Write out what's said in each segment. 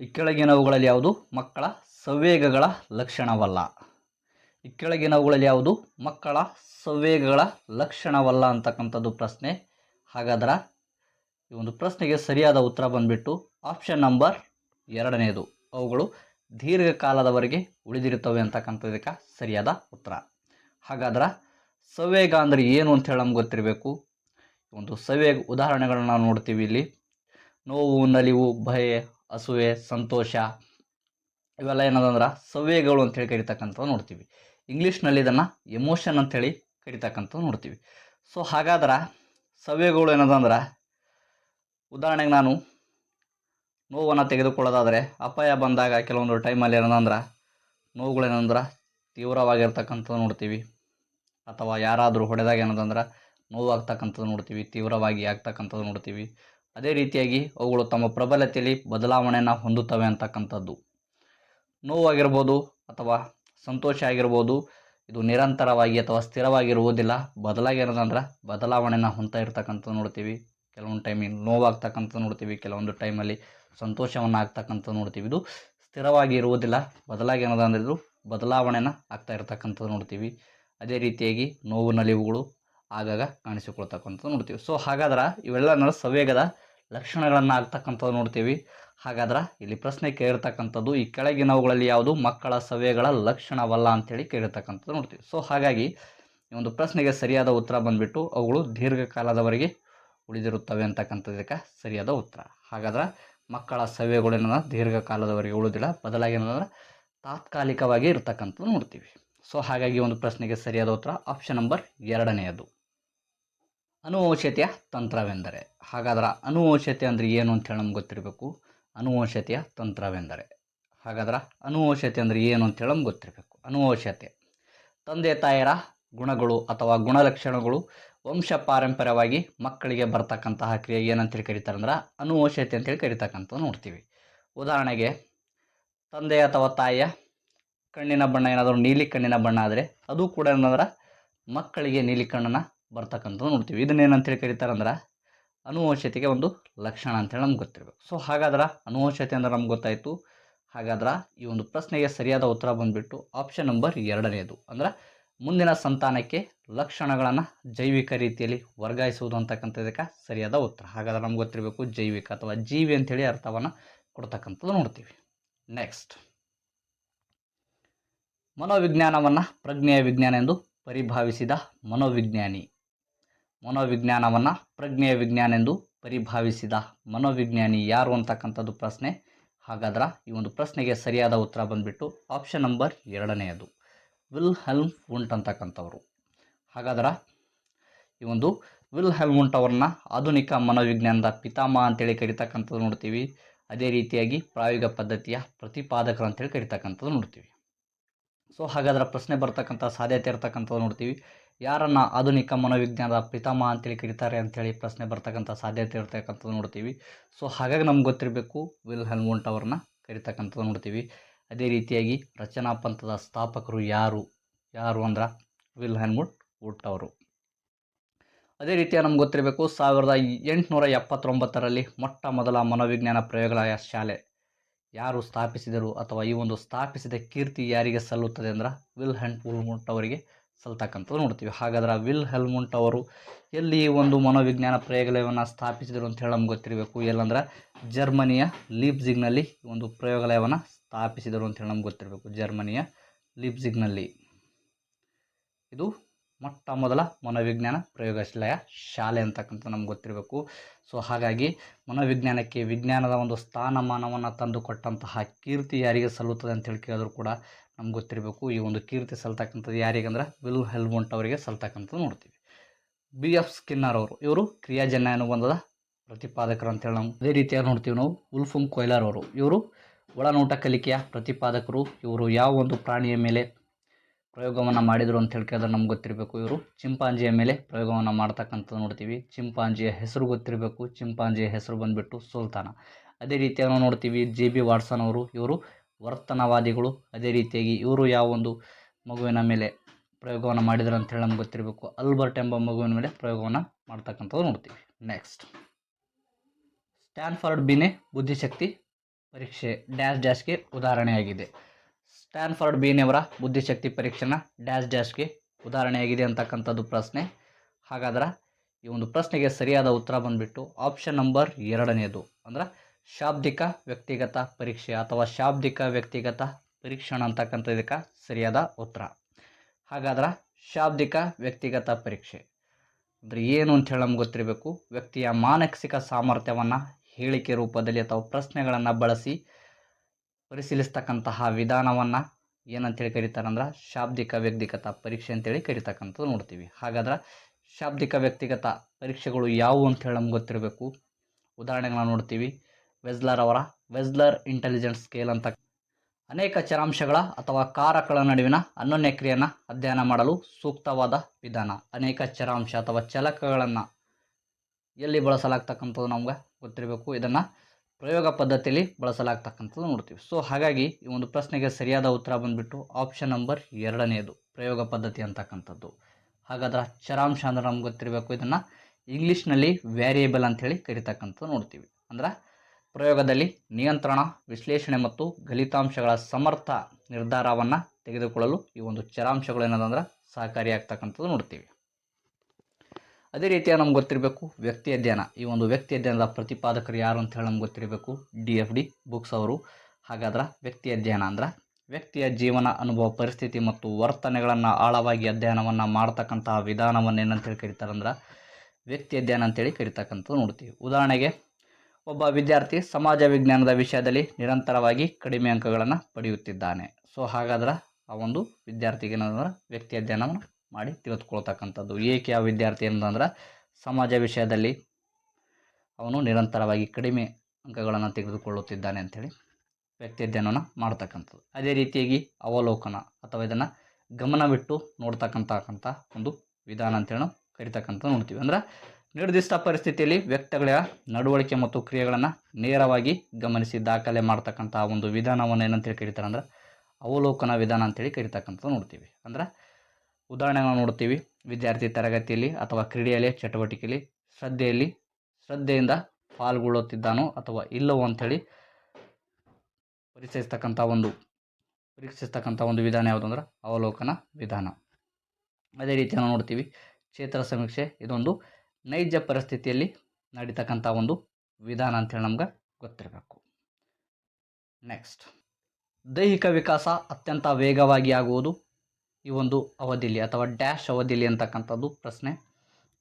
ಈ ಕೆಳಗಿನವುಗಳಲ್ಲಿ ಯಾವುದು? ಮಕ್ಕಳ ಸಂವೇಗಗಳ ಲಕ್ಷಣವಲ್ಲ. ಈ ಕೆಳಗಿನವುಗಳಲ್ಲಿ ಯಾವುದು? ಮಕ್ಕಳ ಸಂವೇಗಗಳ ಲಕ್ಷಣವಲ್ಲ ಅಂತಕ್ಕಂಥದ್ದು ಪ್ರಶ್ನೆ. ಹಾಗಾದ್ರೆ ಈ ಒಂದು ಪ್ರಶ್ನೆಗೆ ಸರಿಯಾದ ಉತ್ತರ ಬಂದ್ಬಿಟ್ಟು ಆಪ್ಷನ್ ನಂಬರ್ ಎರಡನೇದು. ಅವುಗಳು ದೀರ್ಘಕಾಲದವರೆಗೆ ಉಳಿದಿರುತ್ತವೆ ಅಂತಕ್ಕಂಥದಕ್ಕೆ ಸರಿಯಾದ ಉತ್ತರ. ಹಾಗಾದ್ರೆ ಸಂವೇಗ ಅಂದರೆ ಏನು ಅಂತ ಹೇಳಿ ನಮ್ಗೆ ಗೊತ್ತಿರಬೇಕು. ಒಂದು ಸವೇಗ ಉದಾಹರಣೆಗಳನ್ನ ನೋಡ್ತೀವಿ ಇಲ್ಲಿ. ನೋವು, ನಲಿವು, ಭಯ ಅಸೂಯೆ, ಸಂತೋಷ, ಇವೆಲ್ಲ ಏನದಂದ್ರೆ ಸವ್ಯಗಳು ಅಂತೇಳಿ ಕರಿತಕ್ಕಂಥದ್ದು ನೋಡ್ತೀವಿ. ಇಂಗ್ಲೀಷ್ನಲ್ಲಿ ಇದನ್ನು ಎಮೋಷನ್ ಅಂಥೇಳಿ ಕರಿತಕ್ಕಂಥದ್ದು ನೋಡ್ತೀವಿ. ಸೊ ಹಾಗಾದ್ರೆ ಸವ್ಯಗಳು ಏನದಂದ್ರೆ ಉದಾಹರಣೆಗೆ ನಾನು ನೋವನ್ನು ತೆಗೆದುಕೊಳ್ಳೋದಾದರೆ ಅಪಾಯ ಬಂದಾಗ ಕೆಲವೊಂದು ಟೈಮಲ್ಲಿ ಏನದಂದ್ರೆ ನೋವುಗಳೇನಂದ್ರೆ ತೀವ್ರವಾಗಿರ್ತಕ್ಕಂಥದ್ದು ನೋಡ್ತೀವಿ. ಅಥವಾ ಯಾರಾದರೂ ಹೊಡೆದಾಗ ಏನದಂದ್ರೆ ನೋವಾಗ್ತಕ್ಕಂಥದ್ದು ನೋಡ್ತೀವಿ, ತೀವ್ರವಾಗಿ ಆಗ್ತಕ್ಕಂಥದ್ದು ನೋಡ್ತೀವಿ. ಅದೇ ರೀತಿಯಾಗಿ ಅವುಗಳು ತಮ್ಮ ಪ್ರಬಲತೆಯಲ್ಲಿ ಬದಲಾವಣೆಯನ್ನು ಹೊಂದುತ್ತವೆ ಅಂತಕ್ಕಂಥದ್ದು. ನೋವಾಗಿರ್ಬೋದು ಅಥವಾ ಸಂತೋಷ ಆಗಿರ್ಬೋದು, ಇದು ನಿರಂತರವಾಗಿ ಅಥವಾ ಸ್ಥಿರವಾಗಿರುವುದಿಲ್ಲ, ಬದಲಾಗಿ ಬದಲಾವಣೆಯನ್ನು ಹೊಂದ್ತಾ ಇರ್ತಕ್ಕಂಥ ನೋಡ್ತೀವಿ. ಕೆಲವೊಂದು ಟೈಮಿಗೆ ನೋವಾಗ್ತಕ್ಕಂಥ ನೋಡ್ತೀವಿ, ಕೆಲವೊಂದು ಟೈಮಲ್ಲಿ ಸಂತೋಷವನ್ನು ಆಗ್ತಕ್ಕಂಥ ನೋಡ್ತೀವಿ. ಇದು ಸ್ಥಿರವಾಗಿ ಇರುವುದಿಲ್ಲ, ಬದಲಾಗಿ ಏನದ ಅಂದ್ರೆ ಇದು ಬದಲಾವಣೆನ ಆಗ್ತಾ ಇರ್ತಕ್ಕಂಥದ್ದು ನೋಡ್ತೀವಿ. ಅದೇ ರೀತಿಯಾಗಿ ನೋವು, ನಲಿವುಗಳು ಆಗಾಗ ಕಾಣಿಸಿಕೊಳ್ತಕ್ಕಂಥದ್ದು ನೋಡ್ತೀವಿ. ಸೊ ಹಾಗಾದ್ರೆ ಇವೆಲ್ಲ ನಾವು ಸವೇಗದ ಲಕ್ಷಣಗಳನ್ನು ಆಗ್ತಕ್ಕಂಥದ್ದು ನೋಡ್ತೀವಿ. ಹಾಗಾದ್ರೆ ಇಲ್ಲಿ ಪ್ರಶ್ನೆ ಕೇಳಿರ್ತಕ್ಕಂಥದ್ದು, ಈ ಕೆಳಗಿನವುಗಳಲ್ಲಿ ಯಾವುದು? ಮಕ್ಕಳ ಸವೆಗಳ ಲಕ್ಷಣವಲ್ಲ ಅಂತೇಳಿ ಕೇಳಿರ್ತಕ್ಕಂಥದ್ದು ನೋಡ್ತೀವಿ. ಸೊ ಹಾಗಾಗಿ ಈ ಒಂದು ಪ್ರಶ್ನೆಗೆ ಸರಿಯಾದ ಉತ್ತರ ಬಂದುಬಿಟ್ಟು ಅವುಗಳು ದೀರ್ಘಕಾಲದವರೆಗೆ ಉಳಿದಿರುತ್ತವೆ ಅಂತಕ್ಕಂಥದ್ದಕ್ಕೆ ಸರಿಯಾದ ಉತ್ತರ. ಹಾಗಾದ್ರೆ ಮಕ್ಕಳ ಸವ್ಯಗಳೇನ ದೀರ್ಘಕಾಲದವರೆಗೆ ಉಳಿದಿಲ್ಲ, ಬದಲಾಗಿ ಏನಂದ್ರೆ ತಾತ್ಕಾಲಿಕವಾಗಿ ಇರ್ತಕ್ಕಂಥದ್ದು ನೋಡ್ತೀವಿ. ಸೊ ಹಾಗಾಗಿ ಒಂದು ಪ್ರಶ್ನೆಗೆ ಸರಿಯಾದ ಉತ್ತರ ಆಪ್ಷನ್ ನಂಬರ್ ಎರಡನೆಯದು. ಅನುವಂಶತೆಯ ತಂತ್ರವೆಂದರೆ. ಹಾಗಾದ್ರೆ ಅನುವಂಶತೆ ಅಂದರೆ ಏನು ಅಂತ ಹೇಳಿ ನಮ್ಗೆ ಗೊತ್ತಿರಬೇಕು. ಅನುವಂಶತೆಯ ತಂತ್ರವೆಂದರೆ. ಹಾಗಾದ್ರೆ ಅನುವಂಶತೆ ಅಂದರೆ ಏನು ಅಂತೇಳಿ ನಮ್ಗೆ ಗೊತ್ತಿರಬೇಕು. ಅನುವಂಶತೆ. ತಂದೆ ತಾಯರ ಗುಣಗಳು ಅಥವಾ ಗುಣಲಕ್ಷಣಗಳು ವಂಶ ಪಾರಂಪರ್ಯವಾಗಿ ಮಕ್ಕಳಿಗೆ ಬರ್ತಕ್ಕಂತಹ ಕ್ರಿಯೆ ಏನಂತೇಳಿ ಕರೀತಾರೆ ಅಂದ್ರೆ ಅನುವಂಶತೆ ಅಂತೇಳಿ ಕರೀತಕ್ಕಂಥ ನೋಡ್ತೀವಿ. ಉದಾಹರಣೆಗೆ ತಂದೆ ಅಥವಾ ತಾಯಿಯ ಕಣ್ಣಿನ ಬಣ್ಣ ಏನಾದರೂ ನೀಲಿ ಕಣ್ಣಿನ ಬಣ್ಣ ಆದರೆ ಅದು ಕೂಡ ಏನಂದ್ರೆ ಮಕ್ಕಳಿಗೆ ನೀಲಿ ಕಣ್ಣನ್ನು ಬರ್ತಕ್ಕಂಥದ್ದು ನೋಡ್ತೀವಿ. ಇದನ್ನೇನಂತೇಳಿ ಕರೀತಾರೆ ಅಂದ್ರೆ ಅನುವಂಶತೆಗೆ ಒಂದು ಲಕ್ಷಣ ಅಂತೇಳಿ ನಮ್ಗೆ ಗೊತ್ತಿರಬೇಕು. ಸೊ ಹಾಗಾದ್ರೆ ಅನುವಂಶತೆ ಅಂದ್ರೆ ನಮ್ಗೆ ಗೊತ್ತಾಯಿತು. ಹಾಗಾದ್ರೆ ಈ ಒಂದು ಪ್ರಶ್ನೆಗೆ ಸರಿಯಾದ ಉತ್ತರ ಬಂದುಬಿಟ್ಟು ಆಪ್ಷನ್ ನಂಬರ್ ಎರಡನೇದು. ಅಂದ್ರೆ ಮುಂದಿನ ಸಂತಾನಕ್ಕೆ ಲಕ್ಷಣಗಳನ್ನು ಜೈವಿಕ ರೀತಿಯಲ್ಲಿ ವರ್ಗಾಯಿಸುವುದು ಅಂತಕ್ಕಂಥದಕ್ಕೆ ಸರಿಯಾದ ಉತ್ತರ. ಹಾಗಾದ್ರೆ ನಮ್ಗೆ ಗೊತ್ತಿರಬೇಕು ಜೈವಿಕ ಅಥವಾ ಜೀವಿ ಅಂತೇಳಿ ಅರ್ಥವನ್ನು ಕೊಡ್ತಕ್ಕಂಥದ್ದು ನೋಡ್ತೀವಿ. ನೆಕ್ಸ್ಟ್ ಮನೋವಿಜ್ಞಾನವನ್ನು ಪ್ರಜ್ಞೆಯ ವಿಜ್ಞಾನ ಎಂದು ಪರಿಭಾವಿಸಿದ ಮನೋವಿಜ್ಞಾನಿ. ಮನೋವಿಜ್ಞಾನವನ್ನು ಪ್ರಜ್ಞೆಯ ವಿಜ್ಞಾನ ಎಂದು ಪರಿಭಾವಿಸಿದ ಮನೋವಿಜ್ಞಾನಿ ಯಾರು ಅಂತಕ್ಕಂಥದ್ದು ಪ್ರಶ್ನೆ. ಹಾಗಾದ್ರೆ ಈ ಒಂದು ಪ್ರಶ್ನೆಗೆ ಸರಿಯಾದ ಉತ್ತರ ಬಂದುಬಿಟ್ಟು ಆಪ್ಷನ್ ನಂಬರ್ ಎರಡನೆಯದು. ವಿಲ್ ಹೆಲ್ಮ್ ವುಂಟ್ ಅಂತಕ್ಕಂಥವ್ರು. ಹಾಗಾದ್ರೆ ಈ ಒಂದು ವಿಲ್ ಹೆಲ್ಮುಂಟ್ ಅವ್ರನ್ನ ಆಧುನಿಕ ಮನೋವಿಜ್ಞಾನದ ಪಿತಾಮಹ ಅಂತೇಳಿ ಕರಿತಕ್ಕಂಥದ್ದು ನೋಡ್ತೀವಿ. ಅದೇ ರೀತಿಯಾಗಿ ಪ್ರಾಯೋಗಿಕ ಪದ್ಧತಿಯ ಪ್ರತಿಪಾದಕರು ಅಂತೇಳಿ ಕರಿತಕ್ಕಂಥದ್ದು ನೋಡ್ತೀವಿ. ಸೊ ಹಾಗಾದ್ರೆ ಪ್ರಶ್ನೆ ಬರ್ತಕ್ಕಂಥ ಸಾಧ್ಯತೆ ಇರ್ತಕ್ಕಂಥದ್ದು ನೋಡ್ತೀವಿ. ಯಾರನ್ನು ಆಧುನಿಕ ಮನೋವಿಜ್ಞಾನದ ಪಿತಾಮಹ ಅಂತೇಳಿ ಕರೀತಾರೆ ಅಂತೇಳಿ ಪ್ರಶ್ನೆ ಬರ್ತಕ್ಕಂಥ ಸಾಧ್ಯತೆ ಇರ್ತಕ್ಕಂಥದ್ದು ನೋಡ್ತೀವಿ. ಸೊ ಹಾಗಾಗಿ ನಮ್ಗೆ ಗೊತ್ತಿರಬೇಕು ವಿಲ್ ಹೆಲ್ಮುಂಟ್ ಅವ್ರನ್ನ ಕರಿತಕ್ಕಂಥದ್ದು ನೋಡ್ತೀವಿ. ಅದೇ ರೀತಿಯಾಗಿ ರಚನಾ ಪಂಥದ ಸ್ಥಾಪಕರು ಯಾರು? ಯಾರು ಅಂದ್ರೆ ವಿಲ್ ಹೆಲ್ಮುಟ್ ವುಟ್ ಅವರು. ಅದೇ ರೀತಿಯ ನಮ್ಗೆ ಗೊತ್ತಿರಬೇಕು ಸಾವಿರದ ಎಂಟುನೂರ ಎಪ್ಪತ್ತೊಂಬತ್ತರಲ್ಲಿ ಮೊಟ್ಟ ಮೊದಲ ಮನೋವಿಜ್ಞಾನ ಪ್ರಯೋಗಾಲಯ ಶಾಲೆ ಯಾರು ಸ್ಥಾಪಿಸಿದರು ಅಥವಾ ಈ ಒಂದು ಸ್ಥಾಪಿಸಿದ ಕೀರ್ತಿ ಯಾರಿಗೆ ಸಲ್ಲುತ್ತದೆ ಅಂದ್ರೆ ವಿಲ್ ಹ್ಯಾಂಡ್ ವುಲ್ಮುಂಟ್ ಅವರಿಗೆ ಸಲ್ತಕ್ಕಂಥದ್ದು ನೋಡ್ತೀವಿ. ಹಾಗಾದ್ರೆ ವಿಲ್ ಹೆಲ್ಮುಂಟ್ ಅವರು ಎಲ್ಲಿ ಒಂದು ಮನೋವಿಜ್ಞಾನ ಪ್ರಯೋಗಾಲಯವನ್ನು ಸ್ಥಾಪಿಸಿದರು ಅಂತ ಹೇಳಿ ನಮ್ಗೆ ಗೊತ್ತಿರಬೇಕು. ಎಲ್ಲಂದ್ರೆ ಜರ್ಮನಿಯ ಲೀಪ್ಜಿಗ್ನಲ್ಲಿ ಒಂದು ಪ್ರಯೋಗಾಲಯವನ್ನು ಸ್ಥಾಪಿಸಿದರು ಅಂತ ಹೇಳಿ ನಮ್ಗೆ ಗೊತ್ತಿರಬೇಕು. ಜರ್ಮನಿಯ ಲೀಪ್ಜಿಗ್ನಲ್ಲಿ ಇದು ಮೊಟ್ಟ ಮೊದಲ ಮನೋವಿಜ್ಞಾನ ಪ್ರಯೋಗಶಾಲೆಯ ಶಾಲೆ ಅಂತಕ್ಕಂಥ ನಮ್ಗೆ ಗೊತ್ತಿರಬೇಕು. ಸೊ ಹಾಗಾಗಿ ಮನೋವಿಜ್ಞಾನಕ್ಕೆ ವಿಜ್ಞಾನದ ಒಂದು ಸ್ಥಾನಮಾನವನ್ನು ತಂದುಕೊಟ್ಟಂತಹ ಕೀರ್ತಿ ಯಾರಿಗೆ ಸಲ್ಲುತ್ತದೆ ಅಂತೇಳಿ ಕೇಳಿದ್ರು ಕೂಡ ನಮ್ಗೆ ಗೊತ್ತಿರಬೇಕು ಈ ಒಂದು ಕೀರ್ತಿ ಸಲ್ತಕ್ಕಂಥದ್ದು ಯಾರಿಗಂದ್ರೆ ವಿಲ್ ಹೆಲ್ಮುಂಟ್ ಅವರಿಗೆ ಸಲ್ತಕ್ಕಂಥದ್ದು ನೋಡ್ತೀವಿ. ಬಿ ಎಫ್ ಸ್ಕಿನ್ನರ್ ಅವರು, ಇವರು ಕ್ರಿಯಾಜನ್ಯ ಅನುಬಂಧದ ಪ್ರತಿಪಾದಕರು ಅಂತೇಳಿ ನಾವು ಅದೇ ರೀತಿಯಾಗಿ ನೋಡ್ತೀವಿ ನಾವು ಉಲ್ಫುಂಗ್ ಕೊಯ್ಲರ್ ಅವರು. ಇವರು ಒಳನೋಟ ಕಲಿಕೆಯ ಪ್ರತಿಪಾದಕರು, ಇವರು ಯಾವ ಒಂದು ಪ್ರಾಣಿಯ ಮೇಲೆ ಪ್ರಯೋಗವನ್ನು ಮಾಡಿದರು ಅಂತ ಕೇಳಿದ್ರೆ ನಮ್ಗೆ ಗೊತ್ತಿರಬೇಕು. ಇವರು ಚಿಂಪಾಂಜಿಯ ಮೇಲೆ ಪ್ರಯೋಗವನ್ನು ಮಾಡ್ತಕ್ಕಂಥದ್ದು ನೋಡ್ತೀವಿ. ಚಿಂಪಾಂಜಿಯ ಹೆಸರು ಗೊತ್ತಿರಬೇಕು, ಚಿಂಪಾಂಜಿಯ ಹೆಸರು ಬಂದುಬಿಟ್ಟು ಸುಲ್ತಾನ. ಅದೇ ರೀತಿಯಾಗಿ ನಾವು ನೋಡ್ತೀವಿ ಜೆ ಬಿ ವಾಟ್ಸನ್ ಅವರು, ಇವರು ವರ್ತನವಾದಿಗಳು. ಅದೇ ರೀತಿಯಾಗಿ ಇವರು ಯಾವ ಒಂದು ಮಗುವಿನ ಮೇಲೆ ಪ್ರಯೋಗವನ್ನು ಮಾಡಿದ್ರು ಅಂತೇಳಿ ನಮ್ಗೆ ಗೊತ್ತಿರಬೇಕು. ಅಲ್ಬರ್ಟ್ ಎಂಬ ಮಗುವಿನ ಮೇಲೆ ಪ್ರಯೋಗವನ್ನು ಮಾಡ್ತಕ್ಕಂಥದ್ದು ನೋಡ್ತೀವಿ. ನೆಕ್ಸ್ಟ್ ಸ್ಟ್ಯಾನ್ಫರ್ಡ್ ಬಿನೆ ಬುದ್ಧಿಶಕ್ತಿ ಪರೀಕ್ಷೆ ಡ್ಯಾಶ್ ಡ್ಯಾಶ್ಗೆ ಉದಾಹರಣೆಯಾಗಿದೆ. ಸ್ಟ್ಯಾನ್ಫರ್ಡ್ ಬೀನೆಯವರ ಬುದ್ಧಿಶಕ್ತಿ ಪರೀಕ್ಷೆನ ಡ್ಯಾಶ್ ಡ್ಯಾಶ್ಗೆ ಉದಾಹರಣೆಯಾಗಿದೆ ಅಂತಕ್ಕಂಥದ್ದು ಪ್ರಶ್ನೆ. ಹಾಗಾದ್ರೆ ಈ ಒಂದು ಪ್ರಶ್ನೆಗೆ ಸರಿಯಾದ ಉತ್ತರ ಬಂದುಬಿಟ್ಟು ಆಪ್ಷನ್ ನಂಬರ್ ಎರಡನೇದು. ಅಂದ್ರೆ ಶಾಬ್ದಿಕ ವ್ಯಕ್ತಿಗತ ಪರೀಕ್ಷೆ ಅಥವಾ ಶಾಬ್ದಿಕ ವ್ಯಕ್ತಿಗತ ಪರೀಕ್ಷಣ ಅಂತಕ್ಕಂಥ ಇದಕ್ಕೆ ಸರಿಯಾದ ಉತ್ತರ. ಹಾಗಾದ್ರೆ ಶಾಬ್ದಿಕ ವ್ಯಕ್ತಿಗತ ಪರೀಕ್ಷೆ. ಅಂದರೆ ಏನು ಅಂತ ಹೇಳಿ ನಮ್ಗೆ ಗೊತ್ತಿರಬೇಕು. ವ್ಯಕ್ತಿಯ ಮಾನಸಿಕ ಸಾಮರ್ಥ್ಯವನ್ನು ಹೇಳಿಕೆ ರೂಪದಲ್ಲಿ ಅಥವಾ ಪ್ರಶ್ನೆಗಳನ್ನು ಬಳಸಿ ಪರಿಶೀಲಿಸ್ತಕ್ಕಂತಹ ವಿಧಾನವನ್ನು ಏನಂತೇಳಿ ಅಂದ್ರೆ ಶಾಬ್ದಿಕ ವ್ಯಕ್ತಿಗತ ಪರೀಕ್ಷೆ ಅಂತೇಳಿ ಕರಿತಕ್ಕಂಥದ್ದು ನೋಡ್ತೀವಿ. ಹಾಗಾದ್ರೆ ಶಾಬ್ದಿಕ ವ್ಯಕ್ತಿಗತ ಪರೀಕ್ಷೆಗಳು ಯಾವುವು ಅಂತ ಹೇಳಿ ನಮ್ಗೆ ಗೊತ್ತಿರಬೇಕು. ಉದಾಹರಣೆಗಳನ್ನ ನೋಡ್ತೀವಿ. ವೆಜ್ಲರ್ ಅವರ ವೆಜ್ಲರ್ ಇಂಟೆಲಿಜೆನ್ಸ್ ಸ್ಕೇಲ್ ಅಂತ. ಅನೇಕ ಚರಾಂಶಗಳ ಅಥವಾ ಕಾರಕಗಳ ನಡುವಿನ ಅನ್ಯೋನ್ಯ ಕ್ರಿಯೆಯನ್ನು ಅಧ್ಯಯನ ಮಾಡಲು ಸೂಕ್ತವಾದ ವಿಧಾನ. ಅನೇಕ ಚರಾಂಶ ಅಥವಾ ಚಲಕಗಳನ್ನು ಎಲ್ಲಿ ಬಳಸಲಾಗ್ತಕ್ಕಂಥದ್ದು ನಮ್ಗೆ ಗೊತ್ತಿರಬೇಕು. ಇದನ್ನು ಪ್ರಯೋಗ ಪದ್ಧತಿಯಲ್ಲಿ ಬಳಸಲಾಗ್ತಕ್ಕಂಥದ್ದು ನೋಡ್ತೀವಿ. ಸೊ ಹಾಗಾಗಿ ಈ ಒಂದು ಪ್ರಶ್ನೆಗೆ ಸರಿಯಾದ ಉತ್ತರ ಬಂದುಬಿಟ್ಟು ಆಪ್ಷನ್ ನಂಬರ್ ಎರಡನೆಯದು ಪ್ರಯೋಗ ಪದ್ಧತಿ ಅಂತಕ್ಕಂಥದ್ದು. ಹಾಗಾದ್ರೆ ಚರಾಂಶ ಅಂದ್ರೆ ನಮ್ಗೆ ಗೊತ್ತಿರಬೇಕು. ಇದನ್ನು ಇಂಗ್ಲೀಷ್ನಲ್ಲಿ ವ್ಯಾರಿಯೇಬಲ್ ಅಂಥೇಳಿ ಕರಿತಕ್ಕಂಥದ್ದು ನೋಡ್ತೀವಿ. ಅಂದ್ರೆ ಪ್ರಯೋಗದಲ್ಲಿ ನಿಯಂತ್ರಣ, ವಿಶ್ಲೇಷಣೆ ಮತ್ತು ಫಲಿತಾಂಶಗಳ ಸಮರ್ಥ ನಿರ್ಧಾರವನ್ನು ತೆಗೆದುಕೊಳ್ಳಲು ಈ ಒಂದು ಚರಾಂಶಗಳು ಏನದಂದ್ರೆ ಸಹಕಾರಿಯಾಗ್ತಕ್ಕಂಥದ್ದು ನೋಡ್ತೀವಿ. ಅದೇ ರೀತಿಯ ನಮ್ಗೆ ಗೊತ್ತಿರಬೇಕು ವ್ಯಕ್ತಿ ಅಧ್ಯಯನ. ಈ ಒಂದು ವ್ಯಕ್ತಿ ಅಧ್ಯಯನದ ಪ್ರತಿಪಾದಕರು ಯಾರು ಅಂತ ಹೇಳಿ ನಮ್ಗೆ ಗೊತ್ತಿರಬೇಕು ಡಿ ಎಫ್ ಡಿ ಬುಕ್ಸ್ ಅವರು. ಹಾಗಾದ್ರೆ ವ್ಯಕ್ತಿ ಅಧ್ಯಯನ ಅಂದ್ರೆ ವ್ಯಕ್ತಿಯ ಜೀವನ, ಅನುಭವ, ಪರಿಸ್ಥಿತಿ ಮತ್ತು ವರ್ತನೆಗಳನ್ನು ಆಳವಾಗಿ ಅಧ್ಯಯನವನ್ನು ಮಾಡ್ತಕ್ಕಂತಹ ವಿಧಾನವನ್ನು ಏನಂತೇಳಿ ಅಂದ್ರೆ ವ್ಯಕ್ತಿ ಅಧ್ಯಯನ ಅಂತೇಳಿ ಕರಿತಕ್ಕಂಥದ್ದು ನೋಡ್ತೀವಿ. ಉದಾಹರಣೆಗೆ ಒಬ್ಬ ವಿದ್ಯಾರ್ಥಿ ಸಮಾಜ ವಿಜ್ಞಾನದ ವಿಷಯದಲ್ಲಿ ನಿರಂತರವಾಗಿ ಕಡಿಮೆ ಅಂಕಗಳನ್ನು ಪಡೆಯುತ್ತಿದ್ದಾನೆ. ಸೊ, ಹಾಗಾದ್ರೆ ಆ ಒಂದು ವಿದ್ಯಾರ್ಥಿಗೆ ಏನಂದ್ರೆ ವ್ಯಕ್ತಿ ಅಧ್ಯಯನವನ್ನು ಮಾಡಿ ತಿಳಿದುಕೊಳ್ತಕ್ಕಂಥದ್ದು. ಏಕೆ ಆ ವಿದ್ಯಾರ್ಥಿ ಏನಂದ್ರೆ ಸಮಾಜ ವಿಷಯದಲ್ಲಿ ಅವನು ನಿರಂತರವಾಗಿ ಕಡಿಮೆ ಅಂಕಗಳನ್ನು ತೆಗೆದುಕೊಳ್ಳುತ್ತಿದ್ದಾನೆ ಅಂಥೇಳಿ ವ್ಯಕ್ತಿ ಅಧ್ಯಯನವನ್ನು ಮಾಡ್ತಕ್ಕಂಥದ್ದು. ಅದೇ ರೀತಿಯಾಗಿ ಅವಲೋಕನ ಅಥವಾ ಇದನ್ನು ಗಮನವಿಟ್ಟು ನೋಡ್ತಕ್ಕಂತಕ್ಕಂಥ ಒಂದು ವಿಧಾನ ಅಂತೇಳಿ ನಾವು ಕರಿತಕ್ಕಂಥ ನೋಡ್ತೀವಿ. ಅಂದ್ರೆ ನಿರ್ದಿಷ್ಟ ಪರಿಸ್ಥಿತಿಯಲ್ಲಿ ವ್ಯಕ್ತಿಗಳ ನಡವಳಿಕೆ ಮತ್ತು ಕ್ರಿಯೆಗಳನ್ನು ನೇರವಾಗಿ ಗಮನಿಸಿ ದಾಖಲೆ ಮಾಡ್ತಕ್ಕಂಥ ಒಂದು ವಿಧಾನವನ್ನು ಏನಂತೇಳಿ ಕರೀತಾರೆ ಅಂದ್ರೆ ಅವಲೋಕನ ವಿಧಾನ ಅಂತೇಳಿ ಕರಿತಕ್ಕಂಥದ್ದು ನೋಡ್ತೀವಿ. ಅಂದ್ರೆ ಉದಾಹರಣೆಗಳನ್ನ ನೋಡ್ತೀವಿ. ವಿದ್ಯಾರ್ಥಿ ತರಗತಿಯಲ್ಲಿ ಅಥವಾ ಕ್ರೀಡೆಯಲ್ಲಿ, ಚಟುವಟಿಕೆಯಲ್ಲಿ, ಶ್ರದ್ಧೆಯಲ್ಲಿ, ಶ್ರದ್ಧೆಯಿಂದ ಪಾಲ್ಗೊಳ್ಳುತ್ತಿದ್ದಾನೋ ಅಥವಾ ಇಲ್ಲವೋ ಅಂಥೇಳಿ ಪರಿಚಯಿಸ್ತಕ್ಕಂಥ ಒಂದು ಪರೀಕ್ಷಿಸ್ತಕ್ಕಂಥ ಒಂದು ವಿಧಾನ ಯಾವುದು ಅಂದ್ರೆ ಅವಲೋಕನ ವಿಧಾನ. ಅದೇ ರೀತಿ ನೋಡ್ತೀವಿ. ಕ್ಷೇತ್ರ ಸಮೀಕ್ಷೆ ಇದೊಂದು ನೈಜ ಪರಿಸ್ಥಿತಿಯಲ್ಲಿ ನಡೀತಕ್ಕಂಥ ಒಂದು ವಿಧಾನ ಅಂತೇಳಿ ನಮ್ಗೆ ಗೊತ್ತಿರಬೇಕು. ನೆಕ್ಸ್ಟ್ ದೈಹಿಕ ವಿಕಾಸ ಅತ್ಯಂತ ವೇಗವಾಗಿ ಆಗುವುದು ಈ ಒಂದು ಅವಧಿಯಲ್ಲಿ ಅಥವಾ ಡ್ಯಾಶ್ ಅವಧಿಯಲ್ಲಿ ಅಂತಕ್ಕಂಥದ್ದು ಪ್ರಶ್ನೆ.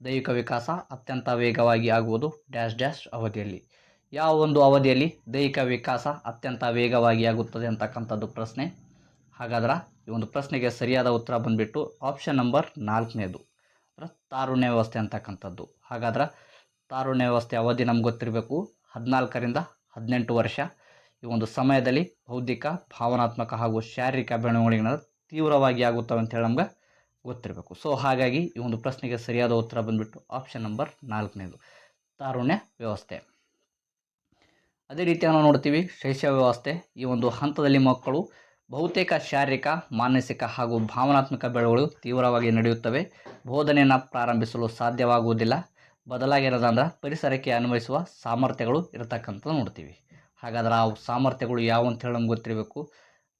ದೈಹಿಕ ವಿಕಾಸ ಅತ್ಯಂತ ವೇಗವಾಗಿ ಆಗುವುದು ಡ್ಯಾಶ್ ಡ್ಯಾಶ್ ಅವಧಿಯಲ್ಲಿ ಯಾವ ಒಂದು ಅವಧಿಯಲ್ಲಿ ದೈಹಿಕ ವಿಕಾಸ ಅತ್ಯಂತ ವೇಗವಾಗಿ ಆಗುತ್ತದೆ ಅಂತಕ್ಕಂಥದ್ದು ಪ್ರಶ್ನೆ. ಹಾಗಾದ್ರೆ ಈ ಒಂದು ಪ್ರಶ್ನೆಗೆ ಸರಿಯಾದ ಉತ್ತರ ಬಂದುಬಿಟ್ಟು ಆಪ್ಷನ್ ನಂಬರ್ ನಾಲ್ಕನೇದು. ತಾರುಣ್ಯ ವ್ಯವಸ್ಥೆ ಅಂತಕ್ಕಂಥದ್ದು. ಹಾಗಾದ್ರೆ ತಾರುಣ್ಯ ವ್ಯವಸ್ಥೆ ಅವಧಿ ನಮ್ಗೆ ಗೊತ್ತಿರಬೇಕು. ಹದಿನಾಲ್ಕರಿಂದ ಹದಿನೆಂಟು ವರ್ಷ. ಈ ಒಂದು ಸಮಯದಲ್ಲಿ ಬೌದ್ಧಿಕ, ಭಾವನಾತ್ಮಕ ಹಾಗೂ ಶಾರೀರಿಕ ಬೆಳವಣಿಗೆಗಳು ತೀವ್ರವಾಗಿ ಆಗುತ್ತವೆ ಅಂತೇಳಿ ನಮ್ಗೆ ಗೊತ್ತಿರಬೇಕು. ಸೊ ಹಾಗಾಗಿ ಈ ಒಂದು ಪ್ರಶ್ನೆಗೆ ಸರಿಯಾದ ಉತ್ತರ ಬಂದುಬಿಟ್ಟು ಆಪ್ಷನ್ ನಂಬರ್ ನಾಲ್ಕನೇದು. ತಾರುಣ್ಯ ವ್ಯವಸ್ಥೆ. ಅದೇ ರೀತಿಯ ನಾವು ನೋಡ್ತೀವಿ ಶೈಶವ ವ್ಯವಸ್ಥೆ. ಈ ಒಂದು ಹಂತದಲ್ಲಿ ಮಕ್ಕಳು ಬಹುತೇಕ ಶಾರೀರಿಕ, ಮಾನಸಿಕ ಹಾಗೂ ಭಾವನಾತ್ಮಕ ಬೆಳವಣಿಗೆ ತೀವ್ರವಾಗಿ ನಡೆಯುತ್ತವೆ. ಬೋಧನೆಯನ್ನು ಪ್ರಾರಂಭಿಸಲು ಸಾಧ್ಯವಾಗುವುದಿಲ್ಲ. ಬದಲಾಗಿ ಏನದಂದ್ರೆ ಪರಿಸರಕ್ಕೆ ಅನ್ವಯಿಸುವ ಸಾಮರ್ಥ್ಯಗಳು ಇರತಕ್ಕಂಥದ್ದು ನೋಡ್ತೀವಿ. ಹಾಗಾದ್ರೆ ಆ ಸಾಮರ್ಥ್ಯಗಳು ಯಾವ ಅಂತ ಹೇಳಿ ನಮ್ಗೆ ಗೊತ್ತಿರಬೇಕು.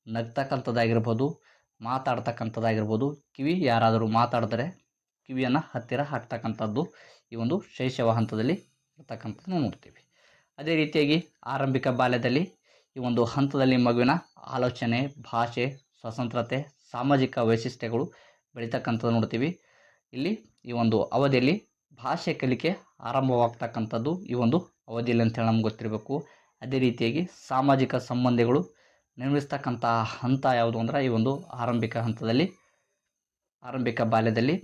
ನಗ್ತಕ್ಕಂಥದ್ದಾಗಿರ್ಬೋದು, ಮಾತಾಡ್ತಕ್ಕಂಥದ್ದಾಗಿರ್ಬೋದು, ಕಿವಿ ಯಾರಾದರೂ ಮಾತಾಡಿದ್ರೆ ಕಿವಿಯನ್ನು ಹತ್ತಿರ ಹಾಕ್ತಕ್ಕಂಥದ್ದು ಈ ಒಂದು ಶೈಶವ ಹಂತದಲ್ಲಿ ಇರ್ತಕ್ಕಂಥದ್ದು ನೋಡ್ತೀವಿ. ಅದೇ ರೀತಿಯಾಗಿ ಆರಂಭಿಕ ಬಾಲ್ಯದಲ್ಲಿ ಈ ಒಂದು ಹಂತದಲ್ಲಿ ಮಗುವಿನ ಆಲೋಚನೆ, ಭಾಷೆ, ಸ್ವತಂತ್ರತೆ, ಸಾಮಾಜಿಕ ವೈಶಿಷ್ಟ್ಯಗಳು ಬೆಳೀತಕ್ಕಂಥದ್ದು ನೋಡ್ತೀವಿ. ಇಲ್ಲಿ ಈ ಒಂದು ಅವಧಿಯಲ್ಲಿ ಭಾಷೆ ಕಲಿಕೆ ಆರಂಭವಾಗ್ತಕ್ಕಂಥದ್ದು ಈ ಒಂದು ಅವಧಿಯಲ್ಲಿ ಅಂತೇಳಿ ನಮ್ಗೆ ಗೊತ್ತಿರಬೇಕು. ಅದೇ ರೀತಿಯಾಗಿ ಸಾಮಾಜಿಕ ಸಂಬಂಧಗಳು ನಿರ್ಮಿಸ್ತಕ್ಕಂಥ ಹಂತ ಯಾವುದು ಅಂದ್ರೆ ಈ ಒಂದು ಆರಂಭಿಕ ಹಂತದಲ್ಲಿ, ಆರಂಭಿಕ ಬಾಲ್ಯದಲ್ಲಿ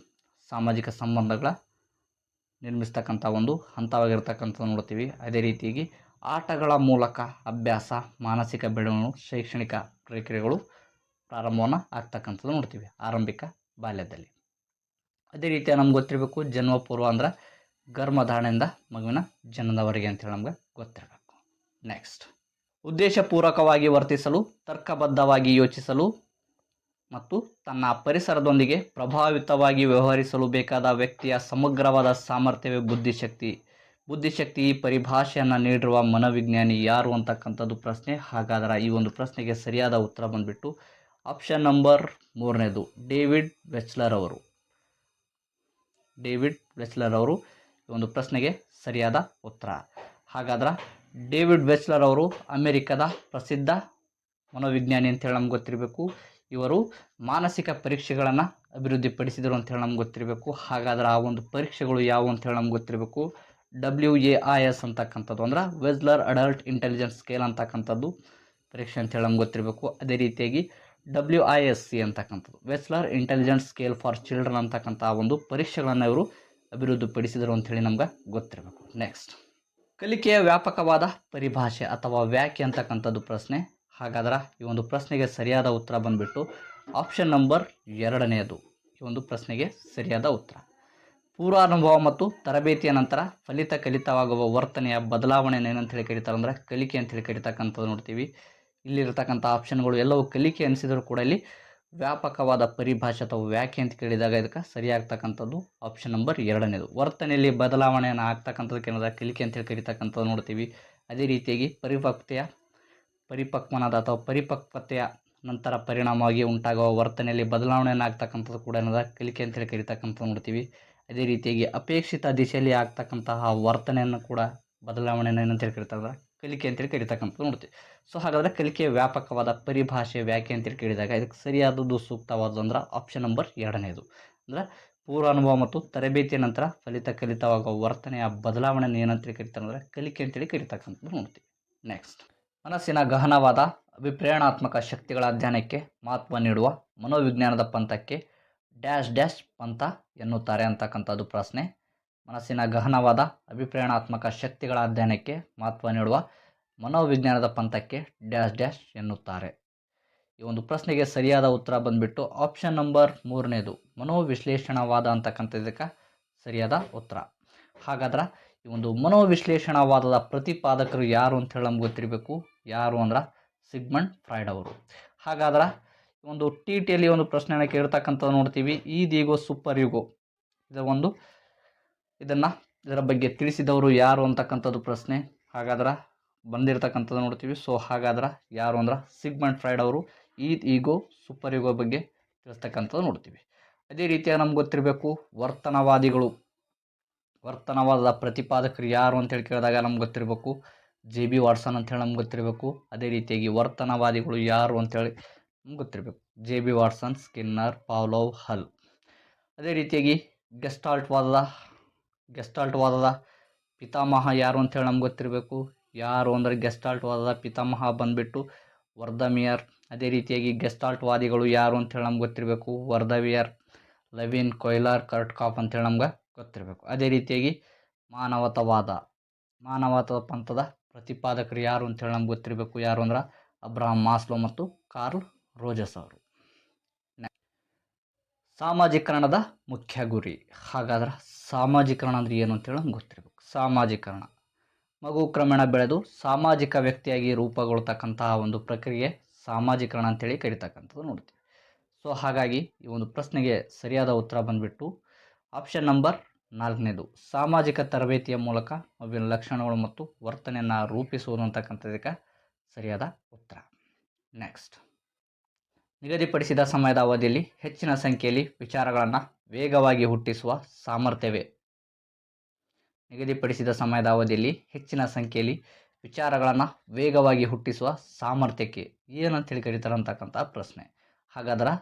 ಸಾಮಾಜಿಕ ಸಂಬಂಧಗಳ ನಿರ್ಮಿಸ್ತಕ್ಕಂಥ ಒಂದು ಹಂತವಾಗಿರ್ತಕ್ಕಂಥದ್ದು ನೋಡ್ತೀವಿ. ಅದೇ ರೀತಿಯಾಗಿ ಆಟಗಳ ಮೂಲಕ ಅಭ್ಯಾಸ, ಮಾನಸಿಕ ಬೆಳವಣಿಗೆ, ಶೈಕ್ಷಣಿಕ ಪ್ರಕ್ರಿಯೆಗಳು ಪ್ರಾರಂಭವನ್ನು ಆಗ್ತಕ್ಕಂಥದ್ದು ನೋಡ್ತೀವಿ, ಆರಂಭಿಕ ಬಾಲ್ಯದಲ್ಲಿ. ಅದೇ ರೀತಿ ನಮ್ಗೆ ಗೊತ್ತಿರಬೇಕು, ಜನ್ಮಪೂರ್ವ ಅಂದ್ರೆ ಗರ್ಭಧಾರಣೆಯಿಂದ ಮಗುವಿನ ಜನನದವರೆಗೆ ಅಂತೇಳಿ ನಮ್ಗೆ ಗೊತ್ತಿರಬೇಕು. ನೆಕ್ಸ್ಟ್ ಉದ್ದೇಶಪೂರ್ವಕವಾಗಿ ವರ್ತಿಸಲು, ತರ್ಕಬದ್ಧವಾಗಿ ಯೋಚಿಸಲು ಮತ್ತು ತನ್ನ ಪರಿಸರದೊಂದಿಗೆ ಪ್ರಭಾವಿತವಾಗಿ ವ್ಯವಹರಿಸಲು ಬೇಕಾದ ವ್ಯಕ್ತಿಯ ಸಮಗ್ರವಾದ ಸಾಮರ್ಥ್ಯವೇ ಬುದ್ಧಿಶಕ್ತಿ ಬುದ್ಧಿಶಕ್ತಿ ಈ ಪರಿಭಾಷೆಯನ್ನು ನೀಡಿರುವ ಮನೋವಿಜ್ಞಾನಿ ಯಾರು ಅಂತಕ್ಕಂಥದ್ದು ಪ್ರಶ್ನೆ. ಹಾಗಾದ್ರೆ ಈ ಒಂದು ಪ್ರಶ್ನೆಗೆ ಸರಿಯಾದ ಉತ್ತರ ಬಂದುಬಿಟ್ಟು ಆಪ್ಷನ್ ನಂಬರ್ ಮೂರನೇದು, ಡೇವಿಡ್ ವೆಚ್ಲರ್ ಅವರು. ಡೇವಿಡ್ ವೆಚ್ಲರ್ ಅವರು ಈ ಒಂದು ಪ್ರಶ್ನೆಗೆ ಸರಿಯಾದ ಉತ್ತರ. ಹಾಗಾದ್ರೆ ಡೇವಿಡ್ ವೆಚ್ಲರ್ ಅವರು ಅಮೆರಿಕದ ಪ್ರಸಿದ್ಧ ಮನೋವಿಜ್ಞಾನಿ ಅಂತೇಳಿ ನಮ್ಗೆ ಗೊತ್ತಿರಬೇಕು. ಇವರು ಮಾನಸಿಕ ಪರೀಕ್ಷೆಗಳನ್ನು ಅಭಿವೃದ್ಧಿಪಡಿಸಿದರು ಅಂತೇಳಿ ನಮ್ಗೆ ಗೊತ್ತಿರಬೇಕು. ಹಾಗಾದ್ರೆ ಆ ಒಂದು ಪರೀಕ್ಷೆಗಳು ಯಾವುವು ಅಂತೇಳಿ ನಮ್ಗೆ ಗೊತ್ತಿರಬೇಕು. ಡಬ್ಲ್ಯೂ ಎ ಐ ಎಸ್ ಅಂತಕ್ಕಂಥದ್ದು. ಅಂದ್ರೆ ವೆಜ್ಲರ್ ಅಡಲ್ಟ್ ಇಂಟೆಲಿಜೆನ್ಸ್ ಸ್ಕೇಲ್ ಅಂತಕ್ಕಂಥದ್ದು. ಪರೀಕ್ಷೆ ಅಂತ ಹೇಳಿ ನಮ್ಗೆ ಗೊತ್ತಿರಬೇಕು. ಅದೇ ರೀತಿಯಾಗಿ ಡಬ್ಲ್ಯೂ ಐ ಎಸ್ ಸಿ ಅಂತಕ್ಕಂಥದ್ದು. Wechsler intelligence scale for children ಅಂತಕ್ಕಂಥ ಒಂದು ಪರೀಕ್ಷೆಗಳನ್ನು ಇವರು ಅಭಿವೃದ್ಧಿಪಡಿಸಿದರು ಅಂಥೇಳಿ ನಮ್ಗೆ ಗೊತ್ತಿರಬೇಕು. ನೆಕ್ಸ್ಟ್ ಕಲಿಕೆಯ ವ್ಯಾಪಕವಾದ ಪರಿಭಾಷೆ ಅಥವಾ ವ್ಯಾಖ್ಯೆ ಅಂತಕ್ಕಂಥದ್ದು ಪ್ರಶ್ನೆ. ಹಾಗಾದ್ರೆ ಈ ಒಂದು ಪ್ರಶ್ನೆಗೆ ಸರಿಯಾದ ಉತ್ತರ ಬಂದುಬಿಟ್ಟು ಆಪ್ಷನ್ ನಂಬರ್ ಎರಡನೆಯದು ಈ ಒಂದು ಪ್ರಶ್ನೆಗೆ ಸರಿಯಾದ ಉತ್ತರ. ಪೂರ್ವಾನುಭವ ಮತ್ತು ತರಬೇತಿಯ ನಂತರ ಫಲಿತ ಕಲಿತವಾಗುವ ವರ್ತನೆಯ ಬದಲಾವಣೆಯನ್ನು ಏನಂತೇಳಿ ಕರೀತಾರೆ ಅಂದರೆ ಕಲಿಕೆ ಅಂತ ಹೇಳಿ ಕರಿತಕ್ಕಂಥದ್ದು ನೋಡ್ತೀವಿ. ಇಲ್ಲಿರ್ತಕ್ಕಂಥ ಆಪ್ಷನ್ಗಳು ಎಲ್ಲವೂ ಕಲಿಕೆ ಅನಿಸಿದರೂ ಕೂಡ ಇಲ್ಲಿ ವ್ಯಾಪಕವಾದ ಪರಿಭಾಷೆ ಅಥವಾ ವ್ಯಾಖ್ಯೆ ಅಂತ ಕೇಳಿದಾಗ ಇದಕ್ಕೆ ಸರಿಯಾಗ್ತಕ್ಕಂಥದ್ದು ಆಪ್ಷನ್ ನಂಬರ್ ಎರಡನೇದು. ವರ್ತನೆಯಲ್ಲಿ ಬದಲಾವಣೆಯನ್ನು ಆಗ್ತಕ್ಕಂಥದ್ದಕ್ಕೆ ಏನಾದ? ಕಲಿಕೆ ಅಂತೇಳಿ ಕರಿತಕ್ಕಂಥದ್ದು ನೋಡ್ತೀವಿ. ಅದೇ ರೀತಿಯಾಗಿ ಪರಿಪಕ್ವತೆಯ, ಪರಿಪಕ್ವನಾದ ಅಥವಾ ಪರಿಪಕ್ವತೆಯ ನಂತರ ಪರಿಣಾಮವಾಗಿ ಉಂಟಾಗುವ ವರ್ತನೆಯಲ್ಲಿ ಬದಲಾವಣೆಯನ್ನು ಆಗ್ತಕ್ಕಂಥದ್ದು ಕೂಡ ಏನಾದ? ಕಲಿಕೆ ಅಂತೇಳಿ ಕರಿತಕ್ಕಂಥದ್ದು ನೋಡ್ತೀವಿ. ಅದೇ ರೀತಿಯಾಗಿ ಅಪೇಕ್ಷಿತ ದಿಶೆಯಲ್ಲಿ ಆಗ್ತಕ್ಕಂತಹ ವರ್ತನೆಯನ್ನು ಕೂಡ ಬದಲಾವಣೆಯನ್ನು ಏನಂತೇಳಿ ಹೇಳಿ ಕಲಿಕೆ ಅಂತೇಳಿ ಕರಿತಕ್ಕಂಥದ್ದು ನೋಡ್ತೀವಿ. ಸೊ ಹಾಗಾದರೆ ಕಲಿಕೆಯ ವ್ಯಾಪಕವಾದ ಪರಿಭಾಷೆ ವ್ಯಾಖ್ಯೆ ಅಂತೇಳಿ ಕೇಳಿದಾಗ ಇದಕ್ಕೆ ಸರಿಯಾದದ್ದು ಸೂಕ್ತವಾದದ್ದು ಅಂದ್ರೆ ಆಪ್ಷನ್ ನಂಬರ್ ಎರಡನೇದು. ಅಂದ್ರೆ ಪೂರ್ವಾನುಭವ ಮತ್ತು ತರಬೇತಿಯ ನಂತರ ಫಲಿತ ಕಲಿತವಾಗುವ ವರ್ತನೆಯ ಬದಲಾವಣೆಯನ್ನು ಏನಂತೇಳಿ ಕರಿತಾರೆ ಅಂದರೆ ಕಲಿಕೆ ಅಂತೇಳಿ ಕರಿತಕ್ಕಂಥದ್ದು ನೋಡ್ತೀವಿ. ನೆಕ್ಸ್ಟ್ ಮನಸ್ಸಿನ ಗಹನವಾದ, ಅಭಿಪ್ರೇರಣಾತ್ಮಕ ಶಕ್ತಿಗಳ ಅಧ್ಯಯನಕ್ಕೆ ಮಹತ್ವ ನೀಡುವ ಮನೋವಿಜ್ಞಾನದ ಪಂಥಕ್ಕೆ ಡ್ಯಾಶ್ ಡ್ಯಾಶ್ ಪಂಥ ಎನ್ನುತ್ತಾರೆ ಅಂತಕ್ಕಂಥದ್ದು ಪ್ರಶ್ನೆ. ಮನಸ್ಸಿನ ಗಹನವಾದ ಅಭಿಪ್ರೇರಣಾತ್ಮಕ ಶಕ್ತಿಗಳ ಅಧ್ಯಯನಕ್ಕೆ ಮಹತ್ವ ನೀಡುವ ಮನೋವಿಜ್ಞಾನದ ಪಂಥಕ್ಕೆ ಡ್ಯಾಶ್ ಡ್ಯಾಶ್ ಎನ್ನುತ್ತಾರೆ. ಈ ಒಂದು ಪ್ರಶ್ನೆಗೆ ಸರಿಯಾದ ಉತ್ತರ ಬಂದುಬಿಟ್ಟು ಆಪ್ಷನ್ ನಂಬರ್ ಮೂರನೇದು, ಮನೋವಿಶ್ಲೇಷಣವಾದ ಅಂತಕ್ಕಂಥದ್ದಕ್ಕೆ ಸರಿಯಾದ ಉತ್ತರ. ಹಾಗಾದ್ರೆ ಈ ಒಂದು ಮನೋವಿಶ್ಲೇಷಣವಾದದ ಪ್ರತಿಪಾದಕರು ಯಾರು ಅಂತ ಹೇಳಿ ನಮ್ಗೆ ಗೊತ್ತಿರಬೇಕು. ಯಾರು ಅಂದ್ರೆ ಸಿಗ್ಮಂಡ್ ಫ್ರಾಯ್ಡ್ ಅವರು. ಹಾಗಾದ್ರೆ ಒಂದು ಟಿ ಟಿಯಲ್ಲಿ ಒಂದು ಪ್ರಶ್ನೆಯನ್ನು ಕೇಳ್ತಕ್ಕಂಥದ್ದು ನೋಡ್ತೀವಿ. ಈ ದೀಗೋ ಸೂಪರ್ ಯುಗೋ ಇದರ ಒಂದು. ಇದನ್ನು ಇದರ ಬಗ್ಗೆ ತಿಳಿಸಿದವರು ಯಾರು ಅಂತಕ್ಕಂಥದ್ದು ಪ್ರಶ್ನೆ. ಹಾಗಾದ್ರೆ ಬಂದಿರತಕ್ಕಂಥದ್ದು ನೋಡ್ತೀವಿ. ಸೊ ಹಾಗಾದ್ರೆ ಯಾರು ಅಂದ್ರೆ ಸಿಗ್ಮಂಡ್ ಫ್ರೈಡ್ ಅವರು ಈ ಈಗೋ ಸೂಪರ್ ಯುಗೋ ಬಗ್ಗೆ ತಿಳಿಸ್ತಕ್ಕಂಥದ್ದು ನೋಡ್ತೀವಿ. ಅದೇ ರೀತಿಯಾಗಿ ನಮ್ಗೆ ಗೊತ್ತಿರಬೇಕು, ವರ್ತನವಾದಿಗಳು. ವರ್ತನವಾದದ ಪ್ರತಿಪಾದಕರು ಯಾರು ಅಂತೇಳಿ ಕೇಳಿದಾಗ ನಮ್ಗೆ ಗೊತ್ತಿರಬೇಕು. ಜೆ ಬಿ ವಾಟ್ಸನ್ ಅಂತೇಳಿ ನಮ್ಗೆ ಗೊತ್ತಿರಬೇಕು. ಅದೇ ರೀತಿಯಾಗಿ ವರ್ತನವಾದಿಗಳು ಯಾರು ಅಂತೇಳಿ ಗೊತ್ತಿರಬೇಕು. J B Watson Skinner Pavlov Hull ಅದೇ ರೀತಿಯಾಗಿ ಗೆಸ್ಟಾಲ್ಟ್ ವಾದದ ಗೆಸ್ಟಾಲ್ಟ್ ವಾದದ ಪಿತಾಮಹ ಯಾರು ಅಂತೇಳಿ ನಮ್ಗೆ ಗೊತ್ತಿರಬೇಕು. ಯಾರು ಅಂದರೆ ಗೆಸ್ಟಾಲ್ಟ್ ವಾದದ ಪಿತಾಮಹ ಬಂದುಬಿಟ್ಟು ವರ್ಧಮಿಯರ್. ಅದೇ ರೀತಿಯಾಗಿ ಗೆಸ್ಟಾಲ್ಟ್ ವಾದಿಗಳು ಯಾರು ಅಂತೇಳಿ ನಮ್ಗೆ ಗೊತ್ತಿರಬೇಕು. ವರ್ಧವಿಯರ್ ಲವಿನ್ ಕೊಯ್ಲರ್ ಕರ್ಟ್ಕಾಪ್ ಅಂತೇಳಿ ನಮ್ಗೆ ಗೊತ್ತಿರಬೇಕು. ಅದೇ ರೀತಿಯಾಗಿ ಮಾನವತವಾದ ಮಾನವತ ಪಂಥದ ಪ್ರತಿಪಾದಕರು ಯಾರು ಅಂತೇಳಿ ನಮ್ಗೆ ಗೊತ್ತಿರಬೇಕು. ಯಾರು ಅಂದ್ರೆ ಅಬ್ರಹಾಂ ಮಾಸ್ಲೋ ಮತ್ತು ಕಾರ್ಲ್ ರೋಜಸ್ ಅವರು ಸಾಮಾಜೀಕರಣದ ಮುಖ್ಯ ಗುರಿ. ಹಾಗಾದ್ರೆ ಸಾಮಾಜೀಕರಣ ಅಂದ್ರೆ ಏನು ಅಂತೇಳಿ ನಮ್ಗೆ ಗೊತ್ತಿರಬೇಕು. ಸಾಮಾಜೀಕರಣ. ಮಗು ಕ್ರಮೇಣ ಬೆಳೆದು ಸಾಮಾಜಿಕ ವ್ಯಕ್ತಿಯಾಗಿ ರೂಪುಗೊಳ್ತಕ್ಕಂತಹ ಒಂದು ಪ್ರಕ್ರಿಯೆ ಸಾಮಾಜೀಕರಣ ಅಂತೇಳಿ ಕರಿತಕ್ಕಂಥದ್ದು ನೋಡ್ತೀವಿ. ಸೊ, ಹಾಗಾಗಿ ಈ ಒಂದು ಪ್ರಶ್ನೆಗೆ ಸರಿಯಾದ ಉತ್ತರ ಬಂದ್ಬಿಟ್ಟು ಆಪ್ಷನ್ ನಂಬರ್ ನಾಲ್ಕನೇದು. ಸಾಮಾಜಿಕ ತರಬೇತಿಯ ಮೂಲಕ ಮಗುವಿನ ಲಕ್ಷಣಗಳು ಮತ್ತು ವರ್ತನೆಯನ್ನು ರೂಪಿಸುವುದು ಅಂತಕ್ಕಂಥದ್ದಕ್ಕೆ ಸರಿಯಾದ ಉತ್ತರ. ನೆಕ್ಸ್ಟ್. ನಿಗದಿಪಡಿಸಿದ ಸಮಯದ ಅವಧಿಯಲ್ಲಿ ಹೆಚ್ಚಿನ ಸಂಖ್ಯೆಯಲ್ಲಿ ವಿಚಾರಗಳನ್ನು ವೇಗವಾಗಿ ಹುಟ್ಟಿಸುವ ಸಾಮರ್ಥ್ಯವೇ? ನಿಗದಿಪಡಿಸಿದ ಸಮಯದ ಅವಧಿಯಲ್ಲಿ ಹೆಚ್ಚಿನ ಸಂಖ್ಯೆಯಲ್ಲಿ ವಿಚಾರಗಳನ್ನು ವೇಗವಾಗಿ ಹುಟ್ಟಿಸುವ ಸಾಮರ್ಥ್ಯಕ್ಕೆ ಏನಂತೇಳಿ ಕರೀತಾರೆ ಅಂತಕ್ಕಂಥ ಪ್ರಶ್ನೆ. ಹಾಗಾದ್ರೆ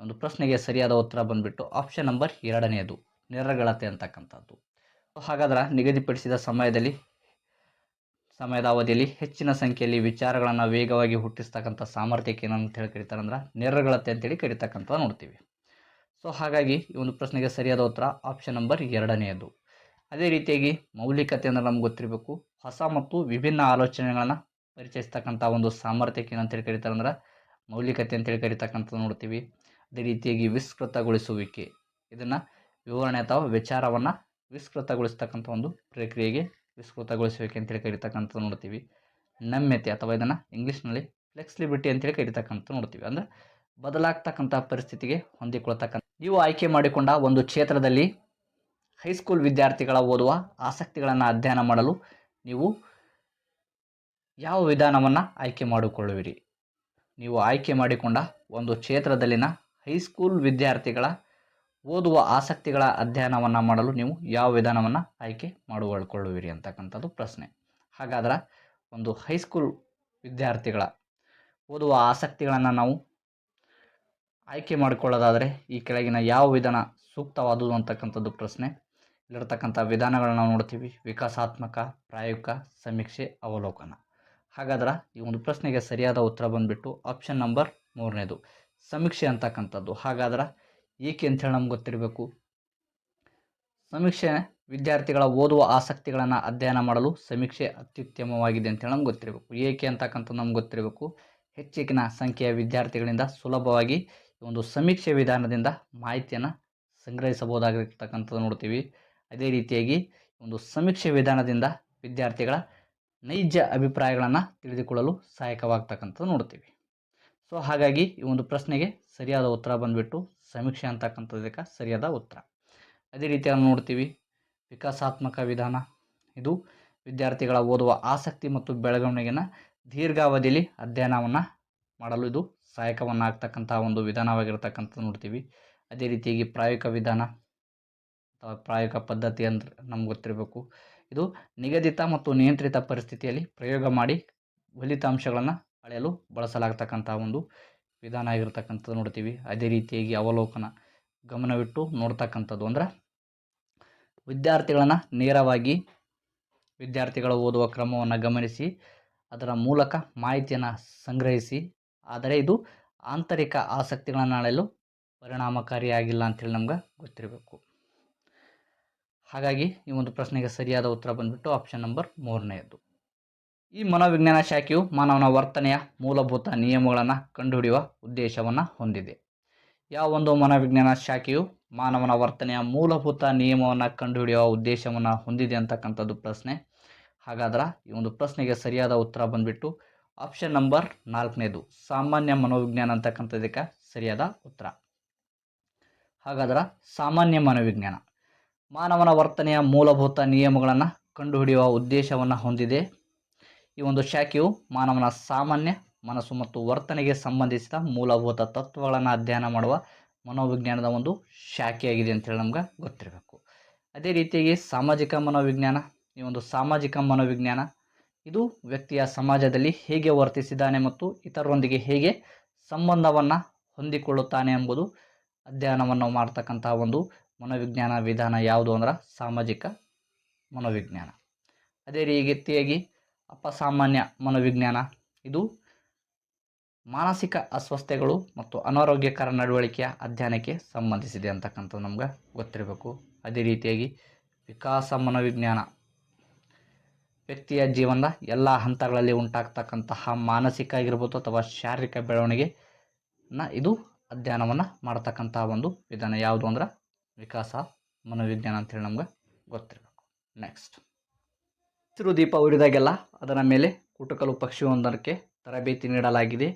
ಒಂದು ಪ್ರಶ್ನೆಗೆ ಸರಿಯಾದ ಉತ್ತರ ಬಂದುಬಿಟ್ಟು ಆಪ್ಷನ್ ನಂಬರ್ ಎರಡನೆಯದು ನಿರಗಳತೆ ಅಂತಕ್ಕಂಥದ್ದು. ಹಾಗಾದ್ರೆ ನಿಗದಿಪಡಿಸಿದ ಸಮಯದಲ್ಲಿ ಸಮಯದ ಅವಧಿಯಲ್ಲಿ ಹೆಚ್ಚಿನ ಸಂಖ್ಯೆಯಲ್ಲಿ ವಿಚಾರಗಳನ್ನು ವೇಗವಾಗಿ ಹುಟ್ಟಿಸ್ತಕ್ಕಂಥ ಸಾಮರ್ಥ್ಯಕ್ಕೆ ಏನಂತ ಹೇಳಿ ಕರೀತಾರೆ ಅಂದ್ರೆ ಅಂತೇಳಿ ಕರಿತಕ್ಕಂಥ ನೋಡ್ತೀವಿ. ಸೊ ಹಾಗಾಗಿ ಈ ಒಂದು ಪ್ರಶ್ನೆಗೆ ಸರಿಯಾದ ಉತ್ತರ ಆಪ್ಷನ್ ನಂಬರ್ ಎರಡನೆಯದು. ಅದೇ ರೀತಿಯಾಗಿ ಮೌಲಿಕತೆ ಅಂದರೆ ನಮ್ಗೆ ಗೊತ್ತಿರಬೇಕು. ಹೊಸ ಮತ್ತು ವಿಭಿನ್ನ ಆಲೋಚನೆಗಳನ್ನು ಪರಿಚಯಿಸ್ತಕ್ಕಂಥ ಒಂದು ಸಾಮರ್ಥ್ಯಕ್ಕೆ ಏನಂತೇಳಿ ಕರೀತಾರೆ ಅಂದ್ರೆ ಮೌಲಿಕತೆ ಅಂತೇಳಿ ಕರಿತಕ್ಕಂಥದ್ದು ನೋಡ್ತೀವಿ. ಅದೇ ರೀತಿಯಾಗಿ ವಿಸ್ತೃತಗೊಳಿಸುವಿಕೆ. ಇದನ್ನು ವಿವರಣೆ ಅಥವಾ ವಿಚಾರವನ್ನು ವಿಸ್ತೃತಗೊಳಿಸ್ತಕ್ಕಂಥ ಒಂದು ಪ್ರಕ್ರಿಯೆಗೆ ವಿಸ್ತೃತಗೊಳಿಸುವಿಕೆ ಅಂತೇಳಿ ಕರಿತಕ್ಕಂಥದ್ದು ನೋಡ್ತೀವಿ. ನಮ್ಯತೆ ಅಥವಾ ಇದನ್ನು ಇಂಗ್ಲೀಷ್ನಲ್ಲಿ ಫ್ಲೆಕ್ಸಿಬಿಲಿಟಿ ಅಂತೇಳಿ ಕರಿತಕ್ಕಂಥ ನೋಡ್ತೀವಿ. ಅಂದರೆ ಬದಲಾಗ್ತಕ್ಕಂಥ ಪರಿಸ್ಥಿತಿಗೆ ಹೊಂದಿಕೊಳ್ತಕ್ಕಂಥ ನೀವು ಆಯ್ಕೆ ಮಾಡಿಕೊಂಡ ಒಂದು ಕ್ಷೇತ್ರದಲ್ಲಿ ಹೈಸ್ಕೂಲ್ ವಿದ್ಯಾರ್ಥಿಗಳ ಓದುವ ಆಸಕ್ತಿಗಳನ್ನು ಅಧ್ಯಯನ ಮಾಡಲು ನೀವು ಯಾವ ವಿಧಾನವನ್ನು ಆಯ್ಕೆ ಮಾಡಿಕೊಳ್ಳುವಿರಿ? ನೀವು ಆಯ್ಕೆ ಮಾಡಿಕೊಂಡ ಒಂದು ಕ್ಷೇತ್ರದಲ್ಲಿನ ಹೈಸ್ಕೂಲ್ ವಿದ್ಯಾರ್ಥಿಗಳ ಓದುವ ಆಸಕ್ತಿಗಳ ಅಧ್ಯಯನವನ್ನು ಮಾಡಲು ನೀವು ಯಾವ ವಿಧಾನವನ್ನು ಆಯ್ಕೆ ಮಾಡಿಕೊಳ್ಳುವಿರಿ ಅಂತಕ್ಕಂಥದ್ದು ಪ್ರಶ್ನೆ. ಹಾಗಾದ್ರೆ ಒಂದು ಹೈಸ್ಕೂಲ್ ವಿದ್ಯಾರ್ಥಿಗಳ ಓದುವ ಆಸಕ್ತಿಗಳನ್ನು ನಾವು ಆಯ್ಕೆ ಮಾಡಿಕೊಳ್ಳೋದಾದರೆ ಈ ಕೆಳಗಿನ ಯಾವ ವಿಧಾನ ಸೂಕ್ತವಾದುದು ಅಂತಕ್ಕಂಥದ್ದು ಪ್ರಶ್ನೆ. ಇಲ್ಲಿರ್ತಕ್ಕಂಥ ವಿಧಾನಗಳನ್ನ ನಾವು ನೋಡ್ತೀವಿ. ವಿಕಾಸಾತ್ಮಕ, ಪ್ರಾಯೋಗಿಕ, ಸಮೀಕ್ಷೆ, ಅವಲೋಕನ. ಹಾಗಾದ್ರೆ ಈ ಒಂದು ಪ್ರಶ್ನೆಗೆ ಸರಿಯಾದ ಉತ್ತರ ಬಂದುಬಿಟ್ಟು ಆಪ್ಷನ್ ನಂಬರ್ ಮೂರನೇದು. ಸಮೀಕ್ಷೆ ಅಂತಕ್ಕಂಥದ್ದು. ಹಾಗಾದ್ರೆ ಏಕೆ ಅಂತೇಳಿ ನಮ್ಗೆ ಗೊತ್ತಿರಬೇಕು. ಸಮೀಕ್ಷೆ ವಿದ್ಯಾರ್ಥಿಗಳ ಓದುವ ಆಸಕ್ತಿಗಳನ್ನು ಅಧ್ಯಯನ ಮಾಡಲು ಸಮೀಕ್ಷೆ ಅತ್ಯುತ್ತಮವಾಗಿದೆ ಅಂತೇಳಿ ನಮ್ಗೆ ಗೊತ್ತಿರಬೇಕು. ಏಕೆ ಅಂತಕ್ಕಂಥದ್ದು ನಮ್ಗೆ ಗೊತ್ತಿರಬೇಕು. ಹೆಚ್ಚಿನ ಸಂಖ್ಯೆಯ ವಿದ್ಯಾರ್ಥಿಗಳಿಂದ ಸುಲಭವಾಗಿ ಒಂದು ಸಮೀಕ್ಷೆ ವಿಧಾನದಿಂದ ಮಾಹಿತಿಯನ್ನು ಸಂಗ್ರಹಿಸಬಹುದಾಗಿರ್ತಕ್ಕಂಥದ್ದು ನೋಡ್ತೀವಿ. ಅದೇ ರೀತಿಯಾಗಿ ಒಂದು ಸಮೀಕ್ಷೆ ವಿಧಾನದಿಂದ ವಿದ್ಯಾರ್ಥಿಗಳ ನೈಜ ಅಭಿಪ್ರಾಯಗಳನ್ನು ತಿಳಿದುಕೊಳ್ಳಲು ಸಹಾಯಕವಾಗ್ತಕ್ಕಂಥದ್ದು ನೋಡ್ತೀವಿ. ಸೊ ಹಾಗಾಗಿ ಈ ಒಂದು ಪ್ರಶ್ನೆಗೆ ಸರಿಯಾದ ಉತ್ತರ ಬಂದುಬಿಟ್ಟು ಸಮೀಕ್ಷೆ ಅಂತಕ್ಕಂಥದ್ದಕ್ಕೆ ಸರಿಯಾದ ಉತ್ತರ. ಅದೇ ರೀತಿಯಾಗಿ ನೋಡ್ತೀವಿ, ವಿಕಾಸಾತ್ಮಕ ವಿಧಾನ. ಇದು ವಿದ್ಯಾರ್ಥಿಗಳ ಓದುವ ಆಸಕ್ತಿ ಮತ್ತು ಬೆಳವಣಿಗೆಯನ್ನು ದೀರ್ಘಾವಧಿಯಲ್ಲಿ ಅಧ್ಯಯನವನ್ನು ಮಾಡಲು ಇದು ಸಹಾಯಕವನ್ನು ಆಗ್ತಕ್ಕಂಥ ಒಂದು ವಿಧಾನವಾಗಿರ್ತಕ್ಕಂಥದ್ದು ನೋಡ್ತೀವಿ. ಅದೇ ರೀತಿಯಾಗಿ ಪ್ರಾಯೋಗಿಕ ವಿಧಾನ ಅಥವಾ ಪ್ರಾಯೋಗಿಕ ಪದ್ಧತಿ ಅಂದ್ರೆ ನಮ್ಗೆ ಗೊತ್ತಿರಬೇಕು. ಇದು ನಿಗದಿತ ಮತ್ತು ನಿಯಂತ್ರಿತ ಪರಿಸ್ಥಿತಿಯಲ್ಲಿ ಪ್ರಯೋಗ ಮಾಡಿ ಫಲಿತಾಂಶಗಳನ್ನು ಅಳೆಯಲು ಬಳಸಲಾಗ್ತಕ್ಕಂಥ ಒಂದು ವಿಧಾನ ಆಗಿರ್ತಕ್ಕಂಥದ್ದು ನೋಡ್ತೀವಿ. ಅದೇ ರೀತಿಯಾಗಿ ಅವಲೋಕನ ಗಮನವಿಟ್ಟು ನೋಡ್ತಕ್ಕಂಥದ್ದು ಅಂದ್ರೆ ವಿದ್ಯಾರ್ಥಿಗಳನ್ನು ನೇರವಾಗಿ ವಿದ್ಯಾರ್ಥಿಗಳು ಓದುವ ಕ್ರಮವನ್ನು ಗಮನಿಸಿ ಅದರ ಮೂಲಕ ಮಾಹಿತಿಯನ್ನು ಸಂಗ್ರಹಿಸಿ, ಆದರೆ ಇದು ಆಂತರಿಕ ಆಸಕ್ತಿಗಳನ್ನು ಅಳೆಯಲು ಪರಿಣಾಮಕಾರಿಯಾಗಿಲ್ಲ ಅಂತೇಳಿ ನಮ್ಗೆ ಗೊತ್ತಿರಬೇಕು. ಹಾಗಾಗಿ ಈ ಒಂದು ಪ್ರಶ್ನೆಗೆ ಸರಿಯಾದ ಉತ್ತರ ಬಂದ್ಬಿಟ್ಟು ಆಪ್ಷನ್ ನಂಬರ್ ಮೂರನೆಯದು ಈ ಮನೋವಿಜ್ಞಾನ ಶಾಖೆಯು ಮಾನವನ ವರ್ತನೆಯ ಮೂಲಭೂತ ನಿಯಮಗಳನ್ನು ಕಂಡುಹಿಡಿಯುವ ಉದ್ದೇಶವನ್ನು ಹೊಂದಿದೆ. ಯಾವ ಒಂದು ಮನೋವಿಜ್ಞಾನ ಶಾಖೆಯು ಮಾನವನ ವರ್ತನೆಯ ಮೂಲಭೂತ ನಿಯಮವನ್ನು ಕಂಡುಹಿಡಿಯುವ ಉದ್ದೇಶವನ್ನು ಹೊಂದಿದೆ ಅಂತಕ್ಕಂಥದ್ದು ಪ್ರಶ್ನೆ. ಹಾಗಾದ್ರೆ ಈ ಒಂದು ಪ್ರಶ್ನೆಗೆ ಸರಿಯಾದ ಉತ್ತರ ಬಂದ್ಬಿಟ್ಟು ಆಪ್ಷನ್ ನಂಬರ್ ನಾಲ್ಕನೇದು. ಸಾಮಾನ್ಯ ಮನೋವಿಜ್ಞಾನ ಅಂತಕ್ಕಂಥದ್ದಕ್ಕೆ ಸರಿಯಾದ ಉತ್ತರ. ಹಾಗಾದ್ರೆ ಸಾಮಾನ್ಯ ಮನೋವಿಜ್ಞಾನ. ಮಾನವನ ವರ್ತನೆಯ ಮೂಲಭೂತ ನಿಯಮಗಳನ್ನು ಕಂಡುಹಿಡಿಯುವ ಉದ್ದೇಶವನ್ನು ಹೊಂದಿದೆ. ಈ ಒಂದು ಶಾಖೆಯು ಮಾನವನ ಸಾಮಾನ್ಯ ಮನಸ್ಸು ಮತ್ತು ವರ್ತನೆಗೆ ಸಂಬಂಧಿಸಿದ ಮೂಲಭೂತ ತತ್ವಗಳನ್ನು ಅಧ್ಯಯನ ಮಾಡುವ ಮನೋವಿಜ್ಞಾನದ ಒಂದು ಶಾಖೆಯಾಗಿದೆ ಅಂತೇಳಿ ನಮ್ಗೆ ಗೊತ್ತಿರಬೇಕು. ಅದೇ ರೀತಿಯಾಗಿ ಸಾಮಾಜಿಕ ಮನೋವಿಜ್ಞಾನ, ಈ ಒಂದು ಸಾಮಾಜಿಕ ಮನೋವಿಜ್ಞಾನ ಇದು ವ್ಯಕ್ತಿಯ ಸಮಾಜದಲ್ಲಿ ಹೇಗೆ ವರ್ತಿಸಿದ್ದಾನೆ ಮತ್ತು ಇತರರೊಂದಿಗೆ ಹೇಗೆ ಸಂಬಂಧವನ್ನು ಹೊಂದಿಕೊಳ್ಳುತ್ತಾನೆ ಎಂಬುದು ಅಧ್ಯಯನವನ್ನು ಮಾಡ್ತಕ್ಕಂತಹ ಒಂದು ಮನೋವಿಜ್ಞಾನ ವಿಧಾನ ಯಾವುದು ಅಂದ್ರೆ ಸಾಮಾಜಿಕ ಮನೋವಿಜ್ಞಾನ. ಅದೇ ರೀತಿಯಾಗಿ ಅಪಸಾಮಾನ್ಯ ಮನೋವಿಜ್ಞಾನ. ಇದು ಮಾನಸಿಕ ಅಸ್ವಸ್ಥತೆಗಳು ಮತ್ತು ಅನಾರೋಗ್ಯಕರ ನಡವಳಿಕೆಯ ಅಧ್ಯಯನಕ್ಕೆ ಸಂಬಂಧಿಸಿದೆ ಅಂತಕ್ಕಂಥದ್ದು ನಮ್ಗೆ ಗೊತ್ತಿರಬೇಕು. ಅದೇ ರೀತಿಯಾಗಿ ವಿಕಾಸ ಮನೋವಿಜ್ಞಾನ. ವ್ಯಕ್ತಿಯ ಜೀವನದ ಎಲ್ಲ ಹಂತಗಳಲ್ಲಿ ಉಂಟಾಗ್ತಕ್ಕಂತಹ ಮಾನಸಿಕ ಆಗಿರ್ಬೋದು ಅಥವಾ ಶಾರೀರಿಕ ಬೆಳವಣಿಗೆನ ಇದು ಅಧ್ಯಯನವನ್ನು ಮಾಡ್ತಕ್ಕಂತಹ ಒಂದು ವಿಧಾನ ಯಾವುದು ಅಂದ್ರೆ ವಿಕಾಸ ಮನೋವಿಜ್ಞಾನ ಅಂತೇಳಿ ನಮ್ಗೆ ಗೊತ್ತಿರಬೇಕು. ನೆಕ್ಸ್ಟ್ ಹಸಿರು ದೀಪ ಉರಿದಾಗೆಲ್ಲ ಅದರ ಮೇಲೆ ಕುಟುಕಲು ಪಕ್ಷಿಯೊಂದಕ್ಕೆ ತರಬೇತಿ ನೀಡಲಾಗಿದೆ.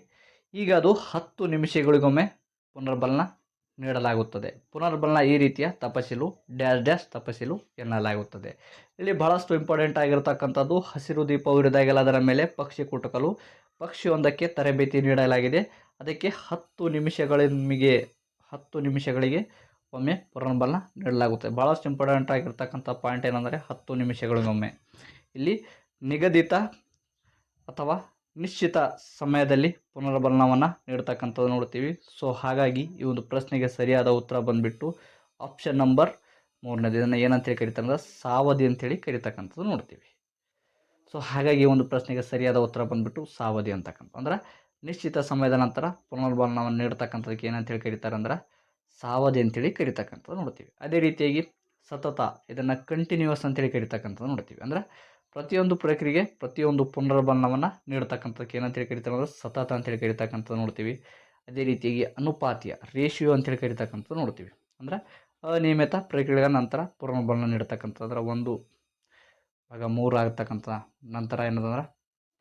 ಈಗ ಅದು ಹತ್ತು ನಿಮಿಷಗಳಿಗೊಮ್ಮೆ ಪುನರ್ಬಲನ ನೀಡಲಾಗುತ್ತದೆ. ಪುನರ್ಬಲನ ಈ ರೀತಿಯ ತಪಸಿಲು, ಡ್ಯಾಶ್ ಡ್ಯಾಶ್ ತಪಸಿಲು ಎನ್ನಲಾಗುತ್ತದೆ. ಇಲ್ಲಿ ಬಹಳಷ್ಟು ಇಂಪಾರ್ಟೆಂಟ್ ಆಗಿರತಕ್ಕಂಥದ್ದು ಹಸಿರು ದೀಪ ಉರಿದಾಗೆಲ್ಲ ಅದರ ಮೇಲೆ ಪಕ್ಷಿ ಕುಟುಕಲು ಪಕ್ಷಿಯೊಂದಕ್ಕೆ ತರಬೇತಿ ನೀಡಲಾಗಿದೆ. ಅದಕ್ಕೆ ಹತ್ತು ನಿಮಿಷಗಳಿಗೆ ಹತ್ತು ನಿಮಿಷಗಳಿಗೆ ಒಮ್ಮೆ ಪುನರ್ಬಲನ ನೀಡಲಾಗುತ್ತದೆ. ಭಾಳಷ್ಟು ಇಂಪಾರ್ಟೆಂಟ್ ಆಗಿರ್ತಕ್ಕಂಥ ಪಾಯಿಂಟ್ ಏನಂದರೆ ಹತ್ತು ನಿಮಿಷಗಳಿಗೊಮ್ಮೆ. ಇಲ್ಲಿ ನಿಗದಿತ ಅಥವಾ ನಿಶ್ಚಿತ ಸಮಯದಲ್ಲಿ ಪುನರ್ಬಲನವನ್ನು ನೀಡ್ತಕ್ಕಂಥದ್ದು ನೋಡ್ತೀವಿ. ಸೊ ಹಾಗಾಗಿ ಈ ಒಂದು ಪ್ರಶ್ನೆಗೆ ಸರಿಯಾದ ಉತ್ತರ ಬಂದುಬಿಟ್ಟು ಆಪ್ಷನ್ ನಂಬರ್ ಮೂರನೇದು ಇದನ್ನು ಏನಂತೇಳಿ ಕರಿತಾರೆ ಕರಿತಾರಂದ್ರೆ ಸಾವಧಿ ಅಂತೇಳಿ ಕರಿತಕ್ಕಂಥದ್ದು ನೋಡ್ತೀವಿ. ಸೊ ಹಾಗಾಗಿ ಈ ಒಂದು ಪ್ರಶ್ನೆಗೆ ಸರಿಯಾದ ಉತ್ತರ ಬಂದುಬಿಟ್ಟು ಸಾವಧಿ ಅಂತಕ್ಕಂಥ ಅಂದ್ರೆ ನಿಶ್ಚಿತ ಸಮಯದ ನಂತರ ಪುನರ್ಬಲನವನ್ನು ನೀಡ್ತಕ್ಕಂಥದಕ್ಕೆ ಏನಂತೇಳಿ ಕರೀತಾರೆ ಅಂದ್ರೆ ಸಾವಧಿ ಅಂತೇಳಿ ಕರಿತಕ್ಕಂಥದ್ದು ನೋಡ್ತೀವಿ. ಅದೇ ರೀತಿಯಾಗಿ ಸತತ ಇದನ್ನು ಕಂಟಿನ್ಯೂಯಸ್ ಅಂತೇಳಿ ಕರಿತಕ್ಕಂಥದ್ದು ನೋಡ್ತೀವಿ. ಅಂದ್ರೆ ಪ್ರತಿಯೊಂದು ಪ್ರಕ್ರಿಯೆಗೆ ಪ್ರತಿಯೊಂದು ಪುನರ್ಬಲನವನ್ನು ನೀಡ್ತಕ್ಕಂಥದ್ದಕ್ಕೆ ಏನಂತೇಳಿ ಕರಿತಾರೆ ಅಂದರೆ ಸತತ ಅಂತೇಳಿ ಕರಿತಕ್ಕಂಥದ್ದು ನೋಡ್ತೀವಿ. ಅದೇ ರೀತಿಯಾಗಿ ಅನುಪಾತಿಯ ರೇಷಿಯೋ ಅಂತೇಳಿ ಕರಿತಕ್ಕಂಥದ್ದು ನೋಡ್ತೀವಿ. ಅಂದ್ರೆ ಅನಿಯಮಿತ ಪ್ರಕ್ರಿಯೆಗಳ ನಂತರ ಪುನರ್ಬಲನ ನೀಡತಕ್ಕಂಥ ಅಂದ್ರೆ ಒಂದು ಆಗ ಮೂರು ಆಗ್ತಕ್ಕಂಥ ನಂತರ ಏನದಂದ್ರೆ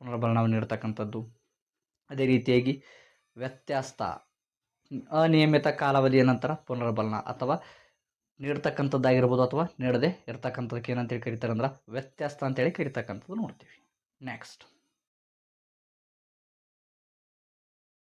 ಪುನರ್ಬಲನವನ್ನು ನೀಡತಕ್ಕಂಥದ್ದು. ಅದೇ ರೀತಿಯಾಗಿ ವ್ಯತ್ಯಾಸ ಅನಿಯಮಿತ ಕಾಲಾವಧಿಯ ನಂತರ ಪುನರ್ಬಲನ ಅಥವಾ ನೀಡ್ತಕ್ಕಂಥದ್ದಾಗಿರ್ಬೋದು ಅಥವಾ ನೀಡದೆ ಇರ್ತಕ್ಕಂಥದ್ದಕ್ಕೆ ಏನಂತೇಳಿ ಕರೀತಾರೆ ಅಂದ್ರೆ ವ್ಯತ್ಯಾಸ ಅಂತೇಳಿ ಕರಿತಕ್ಕಂಥದ್ದು ನೋಡ್ತೀವಿ. ನೆಕ್ಸ್ಟ್